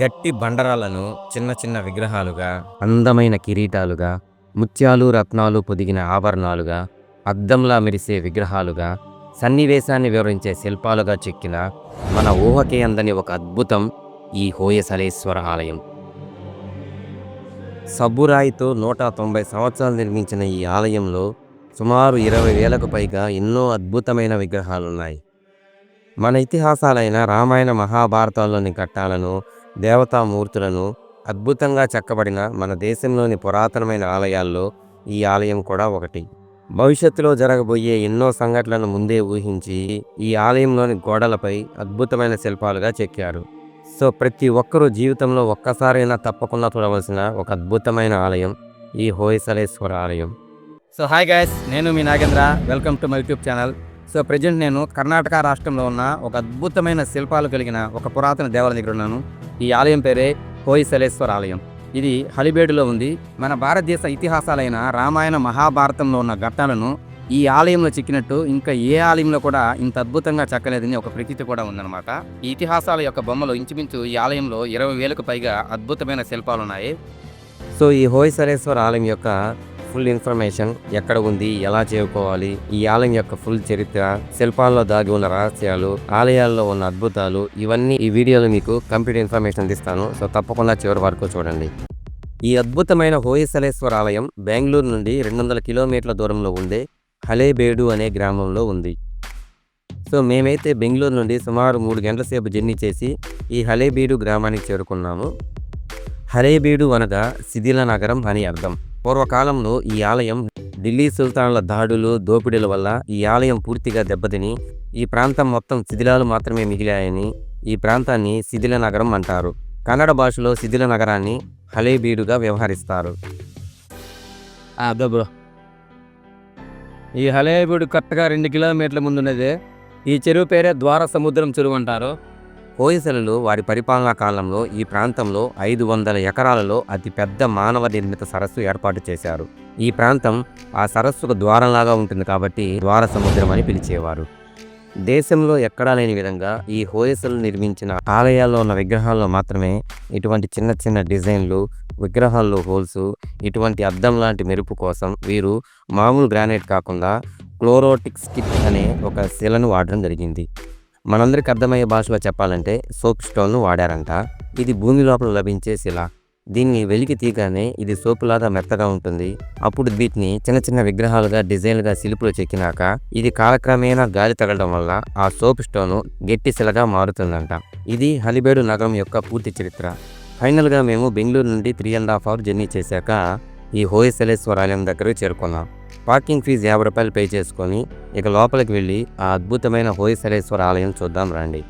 గట్టి బండరాలను చిన్న చిన్న విగ్రహాలుగా అందమైన కిరీటాలుగా ముత్యాలు రత్నాలు పొదిగిన ఆభరణాలుగా అద్దంలా మెరిసే విగ్రహాలుగా సన్నివేశాన్ని వివరించే శిల్పాలుగా చెక్కిన మన ఊహకే అందని ఒక అద్భుతం ఈ హోయసలేశ్వర ఆలయం. సబ్బురాయితో నూట తొంభై సంవత్సరాలు నిర్మించిన ఈ ఆలయంలో సుమారు ఇరవై వేలకు పైగా ఎన్నో అద్భుతమైన విగ్రహాలున్నాయి. మన ఇతిహాసాలైన రామాయణ మహాభారతాల్లోని ఘట్టాలను దేవతామూర్తులను అద్భుతంగా చెక్కబడిన మన దేశంలోని పురాతనమైన ఆలయాల్లో ఈ ఆలయం కూడా ఒకటి. భవిష్యత్తులో జరగబోయే ఎన్నో సంఘటనలను ముందే ఊహించి ఈ ఆలయంలోని గోడలపై అద్భుతమైన శిల్పాలుగా చెక్కారు. సో ప్రతి ఒక్కరూ జీవితంలో ఒక్కసారైనా తప్పకుండా చూడవలసిన ఒక అద్భుతమైన ఆలయం ఈ హోయసలేశ్వర ఆలయం. సో హాయ్ గాయస్ నేను మీ Nagendra. Welcome to my YouTube channel so present నేను కర్ణాటక రాష్ట్రంలో ఉన్న ఒక అద్భుతమైన శిల్పాలు కలిగిన ఒక పురాతన దేవాలయం దగ్గర ఉన్నాను. ఈ ఆలయం పేరే హోయసలేశ్వర ఆలయం. ఇది హలిబేడులో ఉంది. మన భారతదేశ ఇతిహాసాలైన రామాయణ మహాభారతంలో ఉన్న ఘట్టాలను ఈ ఆలయంలో చిక్కినట్టు ఇంకా ఏ ఆలయంలో కూడా ఇంత అద్భుతంగా చెక్కలేదని ఒక ప్రతీతి కూడా ఉందన్నమాట. ఈ ఇతిహాసాల యొక్క బొమ్మలు ఇంచుమించు ఈ ఆలయంలో ఇరవై వేలకు పైగా అద్భుతమైన శిల్పాలు ఉన్నాయి సో ఈ హోయసరేశ్వర ఆలయం యొక్క ఫుల్ ఇన్ఫర్మేషన్ ఎక్కడ ఉంది ఎలా చేరుకోవాలి ఈ ఆలయం యొక్క ఫుల్ చరిత్ర శిల్పాల్లో దాగి ఉన్న రహస్యాలు ఆలయాల్లో ఉన్న అద్భుతాలు ఇవన్నీ ఈ వీడియోలో మీకు కంప్లీట్ ఇన్ఫర్మేషన్ అందిస్తాను. సో తప్పకుండా చివరి వరకు చూడండి. ఈ అద్భుతమైన హోయసలేశ్వర ఆలయం బెంగళూరు నుండి రెండు వందల కిలోమీటర్ల దూరంలో ఉండే హలేబేడు అనే గ్రామంలో ఉంది. సో మేమైతే బెంగళూరు నుండి సుమారు మూడు గంటల సేపు జర్నీ చేసి ఈ హలేబీడు గ్రామానికి చేరుకున్నాము. హలేబీడు అనగా శిథిల నగరం అని అర్థం. పూర్వకాలంలో ఈ ఆలయం ఢిల్లీ సుల్తాన్ల దాడులు దోపిడీల వల్ల ఈ ఆలయం పూర్తిగా దెబ్బతిని ఈ ప్రాంతం మొత్తం శిథిలాలు మాత్రమే మిగిలాయని ఈ ప్రాంతాన్ని శిథిల నగరం అంటారు. కన్నడ భాషలో శిథిల నగరాన్ని హలేబీడుగా వ్యవహరిస్తారు. బ్రో. ఈ హలేబీడు కరెక్ట్గా రెండు కిలోమీటర్ల ముందున్నదే. ఈ చెరువు పేరే ద్వార సముద్రం చెరువు అంటారు. హోయసలు వారి పరిపాలనా కాలంలో ఈ ప్రాంతంలో ఐదు వందల ఎకరాలలో అతి పెద్ద మానవ నిర్మిత సరస్సు ఏర్పాటు చేశారు. ఈ ప్రాంతం ఆ సరస్సుకు ద్వారంలాగా ఉంటుంది కాబట్టి ద్వార సముద్రం అని పిలిచేవారు. దేశంలో ఎక్కడా లేని విధంగా ఈ హోయసలు నిర్మించిన ఆలయాల్లో ఉన్న విగ్రహాల్లో మాత్రమే ఇటువంటి చిన్న చిన్న డిజైన్లు విగ్రహాల్లో హోల్స్ ఇటువంటి అద్దం లాంటి మెరుపు కోసం వీరు మామూలు గ్రానైట్ కాకుండా క్లోరోటిక్ స్కిట్ అనే ఒక శిలను వాడడం జరిగింది. మనందరికి అర్థమయ్యే భాషలో చెప్పాలంటే సోప్ స్టోన్ను వాడారంట. ఇది భూమి లోపల లభించే శిల. దీన్ని వెలికి తీగానే ఇది సోపులాగా మెత్తగా ఉంటుంది. అప్పుడు వీటిని చిన్న చిన్న విగ్రహాలుగా డిజైన్లుగా శిల్పులు చెక్కినాక ఇది కాలక్రమేణా గాలి తగలడం వల్ల ఆ సోప్ స్టోను గట్టి శిలగా మారుతుందంట. ఇది హలిబేడు నగరం యొక్క పూర్తి చరిత్ర. ఫైనల్గా మేము బెంగళూరు నుండి three and half hour journey చేశాక ఈ హోయసలేశ్వర ఆలయం దగ్గరకు చేరుకున్నాం. పార్కింగ్ ఫీజు యాభై రూపాయలు పే చేసుకొని ఇక లోపలికి వెళ్ళి ఆ అద్భుతమైన హోయసరేశ్వర ఆలయం చూద్దాం రండి.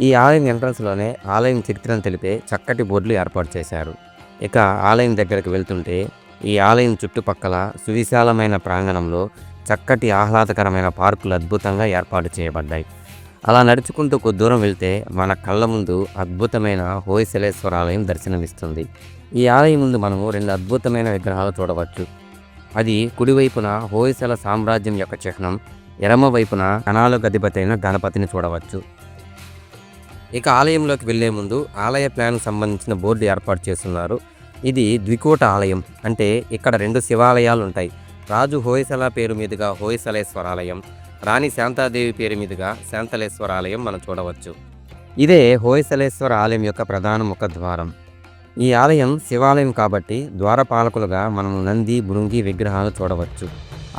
ఈ ఆలయం ఎంట్రన్స్లోనే ఆలయం చరిత్రను తెలిపే చక్కటి బోర్డులు ఏర్పాటు చేశారు. ఇక ఆలయం దగ్గరికి వెళ్తుంటే ఈ ఆలయం చుట్టుపక్కల సువిశాలమైన ప్రాంగణంలో చక్కటి ఆహ్లాదకరమైన పార్కులు అద్భుతంగా ఏర్పాటు చేయబడ్డాయి. అలా నడుచుకుంటూ కొద్ది దూరం వెళ్తే మన కళ్ళ ముందు అద్భుతమైన హోయసలేశ్వర ఆలయం దర్శనమిస్తుంది. ఈ ఆలయం ముందు మనము రెండు అద్భుతమైన విగ్రహాలు చూడవచ్చు. అది కుడివైపున హోయసల సామ్రాజ్యం యొక్క చిహ్నం ఎడమ వైపున కణాలకు అయిన గణపతిని చూడవచ్చు. ఇక ఆలయంలోకి వెళ్ళే ముందు ఆలయ ప్లాన్ సంబంధించిన బోర్డు ఏర్పాటు చేస్తున్నారు. ఇది ద్వికోట ఆలయం అంటే ఇక్కడ రెండు శివాలయాలు ఉంటాయి. రాజు హోయసల పేరు మీదుగా హోయసలేశ్వరాలయం రాణి శాంతాదేవి పేరు మీదుగా శాంతలేశ్వర ఆలయం మనం చూడవచ్చు. ఇదే హోయసలేశ్వర ఆలయం యొక్క ప్రధాన ముఖద్వారం ఈ ఆలయం శివాలయం కాబట్టి ద్వారపాలకులుగా మనం నంది బృంగి విగ్రహాలు చూడవచ్చు.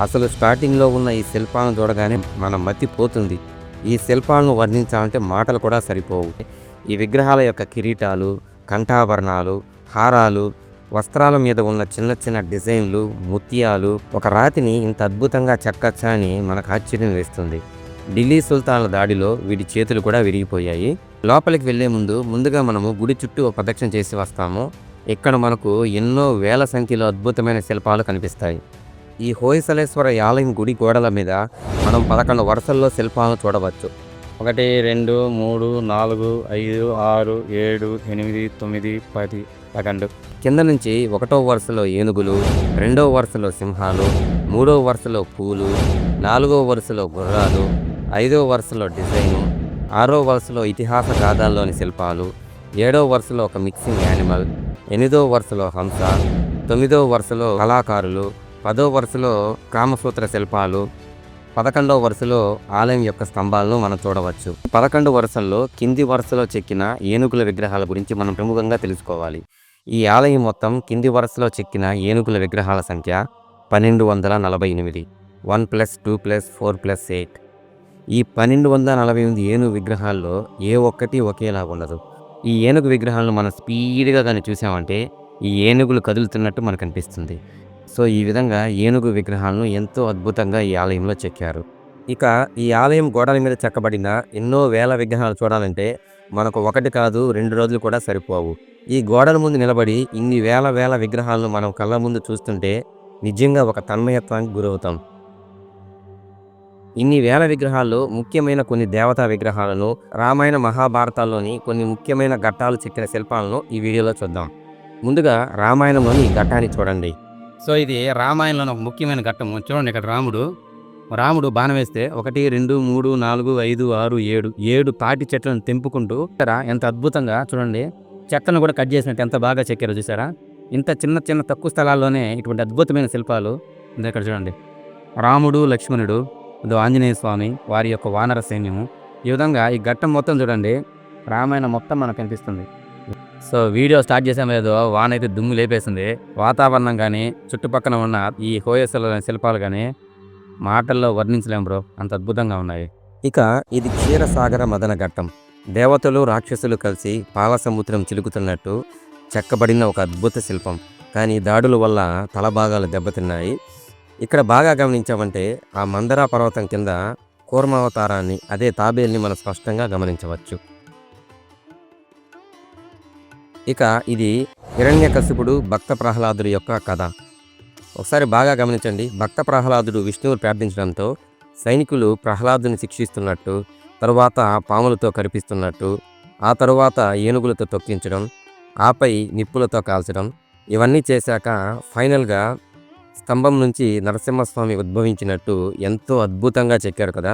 అసలు స్టార్టింగ్లో ఉన్న ఈ శిల్పాలను చూడగానే మన మతి పోతుంది. ఈ శిల్పాలను వర్ణించాలంటే మాటలు కూడా సరిపోవు. ఈ విగ్రహాల యొక్క కిరీటాలు కంఠాభరణాలు హారాలు వస్త్రాల మీద ఉన్న చిన్న చిన్న డిజైన్లు ముత్యాలు ఒక రాతిని ఇంత అద్భుతంగా చెక్కచ్చా అని మనకు ఆశ్చర్యం వేస్తుంది. ఢిల్లీ సుల్తాన్ల దాడిలో వీటి చేతులు కూడా విరిగిపోయాయి. లోపలికి వెళ్ళే ముందు ముందుగా మనము గుడి చుట్టూ ప్రదక్షిణ చేసి వస్తాము. ఇక్కడ మనకు ఎన్నో వేల సంఖ్యలో అద్భుతమైన శిల్పాలు కనిపిస్తాయి. ఈ హోయసలేశ్వర ఆలయం గుడి గోడల మీద మనం పదకొండు వరుసల్లో శిల్పాలను చూడవచ్చు. ఒకటి రెండు మూడు నాలుగు ఐదు ఆరు ఏడు ఎనిమిది తొమ్మిది పది పదకొండు కింద నుంచి ఒకటో వరుసలో ఏనుగులు రెండో వరుసలో సింహాలు మూడో వరుసలో పూలు నాలుగో వరుసలో గుర్రాలు ఐదో వరుసలో డిజైను ఆరో వరుసలో ఇతిహాస గాథల్లోని శిల్పాలు ఏడో వరుసలో ఒక మిక్సింగ్ యానిమల్ ఎనిమిదో వరుసలో హంస తొమ్మిదో వరుసలో కళాకారులు పదో వరుసలో కామసూత్ర శిల్పాలు పదకొండవ వరుసలో ఆలయం యొక్క స్తంభాలను మనం చూడవచ్చు. పదకొండు వరుసల్లో కింది వరుసలో చెక్కిన ఏనుగుల విగ్రహాల గురించి మనం ప్రముఖంగా తెలుసుకోవాలి. ఈ ఆలయం మొత్తం కింది వరుసలో చెక్కిన ఏనుగుల విగ్రహాల సంఖ్య పన్నెండు వందల నలభై ఎనిమిది. One plus two plus four plus eight. ఈ పన్నెండు వందల నలభై ఎనిమిది ఏనుగు విగ్రహాల్లో ఏ ఒక్కటి ఒకేలా ఉండదు. ఈ ఏనుగు విగ్రహాలను మనం స్పీడ్గా కానీ చూసామంటే ఈ ఏనుగులు కదులుతున్నట్టు మనకు అనిపిస్తుంది. సో ఈ విధంగా ఏనుగు విగ్రహాలను ఎంతో అద్భుతంగా ఈ ఆలయంలో చెక్కారు. ఇక ఈ ఆలయం గోడల మీద చెక్కబడిన ఎన్నో వేల విగ్రహాలు చూడాలంటే మనకు ఒకటి కాదు రెండు రోజులు కూడా సరిపోవు. ఈ గోడల ముందు నిలబడి ఇన్ని వేల వేల విగ్రహాలను మనం కళ్ళ ముందు చూస్తుంటే నిజంగా ఒక తన్మయత్వానికి గురవుతాం. ఇన్ని వేల విగ్రహాల్లో ముఖ్యమైన కొన్ని దేవతా విగ్రహాలను రామాయణ మహాభారతాల్లోని కొన్ని ముఖ్యమైన ఘట్టాలు చెక్కిన శిల్పాలను ఈ వీడియోలో చూద్దాం. ముందుగా రామాయణంలోని ఈ ఘట్టాన్ని చూడండి. సో ఇది రామాయణంలో ఒక ముఖ్యమైన ఘట్టం. చూడండి ఇక్కడ రాముడు. రాముడు బాణం వేస్తే ఒకటి రెండు మూడు నాలుగు ఐదు ఆరు ఏడు ఏడు తాటి చెట్లను తెంపుకుంటూ ఇక్కడ ఎంత అద్భుతంగా చూడండి. చెట్లను కూడా కట్ చేసినట్టు ఎంత బాగా చెక్కారో చూసారా? ఇంత చిన్న చిన్న తక్కువ స్థలాల్లోనే ఇటువంటి అద్భుతమైన శిల్పాలు ఇక్కడ చూడండి. రాముడు లక్ష్మణుడు ఆంజనేయ స్వామి వారి యొక్క వానర సైన్యము. ఈ విధంగా ఈ ఘట్టం మొత్తం చూడండి. రామాయణం మొత్తం మనకు కనిపిస్తుంది. సో వీడియో స్టార్ట్ చేసాం లేదో. వాన అయితే దుమ్ము లేపేసింది. వాతావరణం కానీ చుట్టుపక్కల ఉన్న ఈ హోయసల శిల్పాలు కానీ మాటల్లో వర్ణించలేం బ్రో. అంత అద్భుతంగా ఉన్నాయి. ఇక ఇది క్షీరసాగర మదన ఘట్టం. దేవతలు రాక్షసులు కలిసి పాలసముద్రం చిలుకుతున్నట్టు చెక్కబడిన ఒక అద్భుత శిల్పం. కానీ దాడుల వల్ల తల భాగాలు దెబ్బతిన్నాయి. ఇక్కడ బాగా గమనించామంటే ఆ మందరా పర్వతం కింద కూర్మావతారాన్ని అదే తాబేల్ని మనం స్పష్టంగా గమనించవచ్చు. ఇక ఇది హిరణ్యకశిపుడు భక్త ప్రహ్లాదుడి యొక్క కథ. ఒకసారి బాగా గమనించండి. భక్త ప్రహ్లాదుడు విష్ణువు ప్రార్థించడంతో సైనికులు ప్రహ్లాదుని శిక్షిస్తున్నట్టు తరువాత పాములతో కరిపిస్తున్నట్టు ఆ తరువాత ఏనుగులతో తొక్కించడం ఆపై నిప్పులతో కాల్చడం ఇవన్నీ చేశాక ఫైనల్గా స్తంభం నుంచి నరసింహస్వామి ఉద్భవించినట్టు ఎంతో అద్భుతంగా చెక్కారు కదా!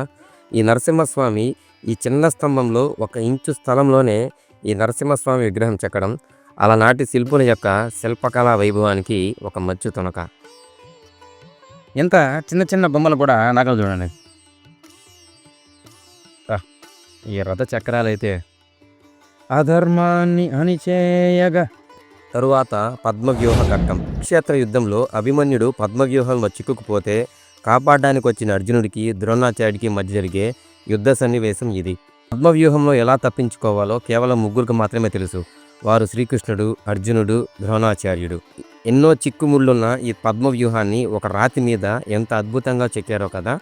ఈ నరసింహస్వామి ఈ చిన్న స్తంభంలో ఒక ఇంచు స్థలంలోనే ఈ నరసింహస్వామి విగ్రహం చెక్కడం అలనాటి శిల్పుల యొక్క శిల్పకళా వైభవానికి ఒక మచ్చు తునక. ఎంత చిన్న చిన్న బొమ్మలు కూడా నగలు చూడండి. ఈ రథ చక్రాలు అయితే అధర్మాన్ని అణిచేయగా. తరువాత పద్మవ్యూహ ఘట్టం క్షేత్ర యుద్ధంలో అభిమన్యుడు పద్మవ్యూహంలో చిక్కుకుపోతే కాపాడడానికి వచ్చిన అర్జునుడికి ద్రోణాచార్యుడికి మధ్య జరిగే యుద్ధ సన్నివేశం ఇది. పద్మవ్యూహంలో ఎలా తప్పించుకోవాలో కేవలం ముగ్గురికి మాత్రమే తెలుసు. వారు శ్రీకృష్ణుడు అర్జునుడు ద్రోణాచార్యుడు. ఎన్నో చిక్కుముళ్ళున్న ఈ పద్మవ్యూహాన్ని ఒక రాతి మీద ఎంత అద్భుతంగా చెక్కారో కదా.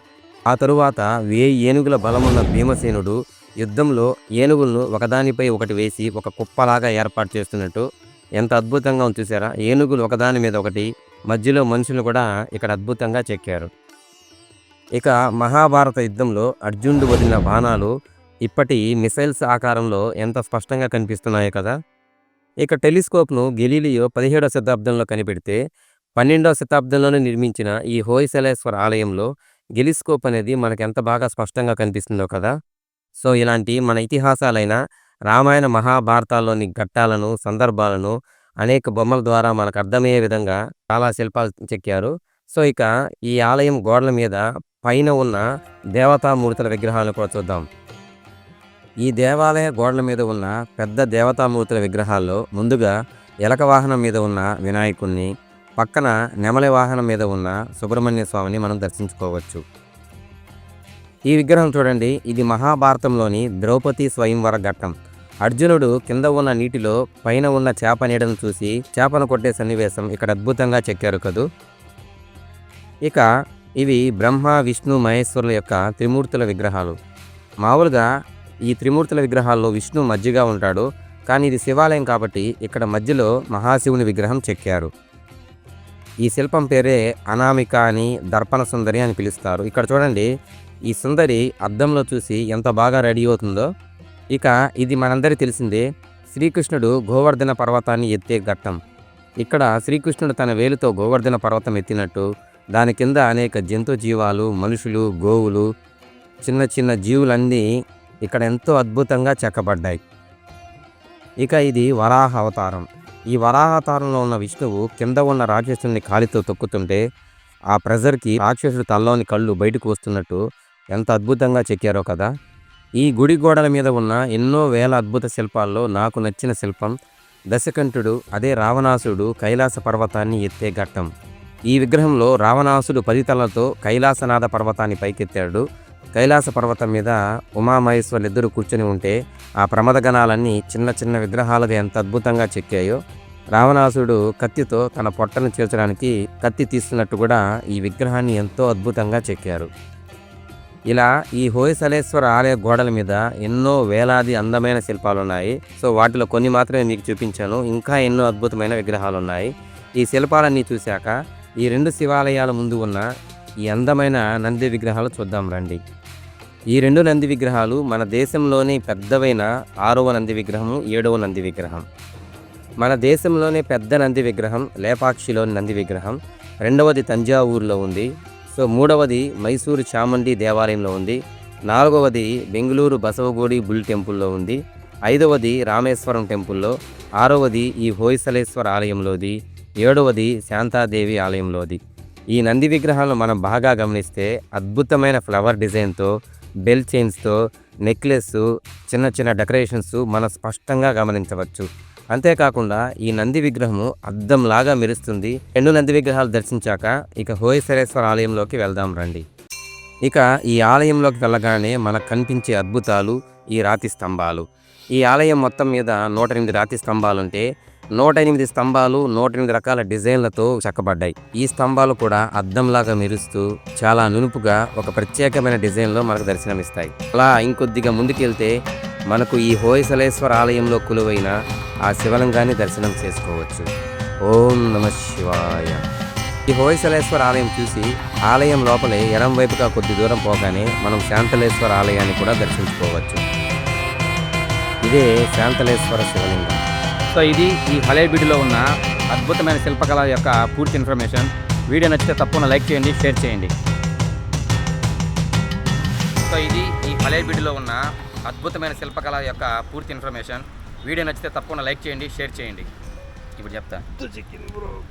ఆ తరువాత వేయి ఏనుగుల బలమున్న భీమసేనుడు యుద్ధంలో ఏనుగులను ఒకదానిపై ఒకటి వేసి ఒక కుప్పలాగా ఏర్పాటు చేస్తున్నట్టు ఎంత అద్భుతంగా ఉంది చూసారా? ఏనుగులు ఒకదాని మీద ఒకటి మధ్యలో మనుషులు కూడా ఇక్కడ అద్భుతంగా చెక్కారు. ఇక మహాభారత యుద్ధంలో అర్జునుడు వదిలిన బాణాలు ఇప్పటి మిసైల్స్ ఆకారంలో ఎంత స్పష్టంగా కనిపిస్తున్నాయో కదా? ఇక టెలిస్కోప్ను గెలీలియో పదిహేడవ శతాబ్దంలో కనిపెడితే పన్నెండవ శతాబ్దంలోనే నిర్మించిన ఈ హోయసలేశ్వర ఆలయంలో గెలిస్కోప్ అనేది మనకు ఎంత బాగా స్పష్టంగా కనిపిస్తుందో కదా? సో ఇలాంటి మన ఇతిహాసాలైన రామాయణ మహాభారతాల్లోని ఘట్టాలను సందర్భాలను అనేక బొమ్మల ద్వారా మనకు అర్థమయ్యే విధంగా చాలా శిల్పాలు చెక్కారు. సో ఇక ఈ ఆలయం గోడల మీద పైన ఉన్న దేవతామూర్తుల విగ్రహాలను కూడా చూద్దాం. ఈ దేవాలయ గోడల మీద ఉన్న పెద్ద దేవతామూర్తుల విగ్రహాల్లో ముందుగా ఎలక వాహనం మీద ఉన్న వినాయకుణ్ణి పక్కన నెమలి వాహనం మీద ఉన్న సుబ్రహ్మణ్య స్వామిని మనం దర్శించుకోవచ్చు. ఈ విగ్రహం చూడండి. ఇది మహాభారతంలోని ద్రౌపది స్వయంవర ఘట్టం. అర్జునుడు కింద ఉన్న నీటిలో పైన ఉన్న చేప నీడను చూసి చేపను కొట్టే సన్నివేశం ఇక్కడ అద్భుతంగా చెక్కారు కదూ. ఇక ఇవి బ్రహ్మ విష్ణు మహేశ్వరుల యొక్క త్రిమూర్తుల విగ్రహాలు. మామూలుగా ఈ త్రిమూర్తుల విగ్రహాల్లో విష్ణు మధ్యగా ఉంటాడు. కానీ ఇది శివాలయం కాబట్టి ఇక్కడ మధ్యలో మహాశివుని విగ్రహం చెక్కారు. ఈ శిల్పం పేరే అనామిక అని దర్పణ సుందరి అని పిలుస్తారు. ఇక్కడ చూడండి. ఈ సుందరి అద్దంలో చూసి ఎంత బాగా రెడీ అవుతుందో. ఇక ఇది మనందరి తెలిసిందే శ్రీకృష్ణుడు గోవర్ధన పర్వతాన్ని ఎత్తే ఘట్టం. ఇక్కడ శ్రీకృష్ణుడు తన వేలుతో గోవర్ధన పర్వతం ఎత్తినట్టు దాని కింద అనేక జంతు జీవాలు మనుషులు గోవులు చిన్న చిన్న జీవులన్నీ ఇక్కడ ఎంతో అద్భుతంగా చెక్కబడ్డాయి. ఇక ఇది వరాహ అవతారం. ఈ వరాహ అవతారంలో ఉన్న విష్ణువు కింద ఉన్న రాక్షసుని కాలితో తొక్కుతుంటే ఆ ప్రెజర్కి రాక్షసుడు తలలోని కళ్ళు బయటకు వస్తున్నట్టు ఎంత అద్భుతంగా చెక్కారో కదా. ఈ గుడి గోడల మీద ఉన్న ఎన్నో వేల అద్భుత శిల్పాల్లో నాకు నచ్చిన శిల్పం దశకంఠుడు అదే రావణాసుడు కైలాస పర్వతాన్ని ఎత్తే ఘట్టం. ఈ విగ్రహంలో రావణాసుడు పరితలతో కైలాసనాథ పర్వతాన్ని పైకెత్తాడు. కైలాస పర్వతం మీద ఉమామహేశ్వరులు ఇద్దరు కూర్చొని ఉంటే ఆ ప్రమదగణాలన్నీ చిన్న చిన్న విగ్రహాలుగా ఎంత అద్భుతంగా చెక్కాయో. రావణాసుడు కత్తితో తన పొట్టను చేర్చడానికి కత్తి తీస్తున్నట్టు కూడా ఈ విగ్రహాన్ని ఎంతో అద్భుతంగా చెక్కారు. ఇలా ఈ హోయసలేశ్వర ఆలయ గోడల మీద ఎన్నో వేలాది అందమైన శిల్పాలు ఉన్నాయి సో వాటిలో కొన్ని మాత్రమే మీకు చూపించాను. ఇంకా ఎన్నో అద్భుతమైన విగ్రహాలు ఉన్నాయి ఈ శిల్పాలన్నీ చూశాక ఈ రెండు శివాలయాల ముందు ఉన్న ఈ అందమైన నంది విగ్రహాలు చూద్దాం రండి. ఈ రెండు నంది విగ్రహాలు మన దేశంలోనే పెద్దవైన ఆరవ నంది విగ్రహం ఏడవ నంది విగ్రహం. మన దేశంలోనే పెద్ద నంది విగ్రహం లేపాక్షిలోని నంది విగ్రహం. రెండవది తంజావూరులో ఉంది. సో మూడవది మైసూరు చాముండి దేవాలయంలో ఉంది. నాలుగవది బెంగళూరు బసవగూడి బుల్ టెంపుల్లో ఉంది. ఐదవది రామేశ్వరం టెంపుల్లో ఆరవది ఈ హోయసలేశ్వర ఆలయంలోది ఏడవది శాంతాదేవి ఆలయంలోది. ఈ నంది విగ్రహాలను మనం బాగా గమనిస్తే అద్భుతమైన ఫ్లవర్ డిజైన్తో బెల్ చైన్స్తో నెక్లెస్ చిన్న చిన్న డెకరేషన్స్ మనం స్పష్టంగా గమనించవచ్చు. అంతేకాకుండా ఈ నంది విగ్రహము అద్దంలాగా మెరుస్తుంది. రెండు నంది విగ్రహాలు దర్శించాక ఇక హోయసరేశ్వర ఆలయంలోకి వెళ్దాం రండి. ఇక ఈ ఆలయంలోకి వెళ్ళగానే మనకు కనిపించే అద్భుతాలు ఈ రాతి స్తంభాలు. ఈ ఆలయం మొత్తం మీద నూట ఎనిమిది రాతి స్తంభాలుంటే నూట ఎనిమిది స్తంభాలు నూట ఎనిమిది రకాల డిజైన్లతో చెక్కబడ్డాయి. ఈ స్తంభాలు కూడా అద్దంలాగా మెరుస్తూ చాలా నునుపుగా ఒక ప్రత్యేకమైన డిజైన్లో మనకు దర్శనమిస్తాయి. అలా ఇంకొద్దిగా ముందుకెళ్తే మనకు ఈ హోయసలేశ్వర ఆలయంలో కొలువైన ఆ శివలింగాన్ని దర్శనం చేసుకోవచ్చు. ఓం నమ శివాయ. ఈ హోయసలేశ్వర ఆలయం చూసి ఆలయం లోపలే ఎడం వైపుగా కొద్ది దూరం పోగానే మనం శాంతలేశ్వర ఆలయాన్ని కూడా దర్శించుకోవచ్చు. ఇదే శాంతలేశ్వర శివలింగం. సో ఇది ఈ హలేబిడిలో ఉన్న అద్భుతమైన శిల్పకళ యొక్క పూర్తి ఇన్ఫర్మేషన్. వీడియో నచ్చితే తప్పకుండా లైక్ చేయండి షేర్ చేయండి. సో ఇది ఈ హలేబిడిలో ఉన్న అద్భుతమైన శిల్పకళ యొక్క పూర్తి ఇన్ఫర్మేషన్. వీడియో నచ్చితే తప్పకుండా లైక్ చేయండి షేర్ చేయండి. ఇప్పుడు చెప్తా.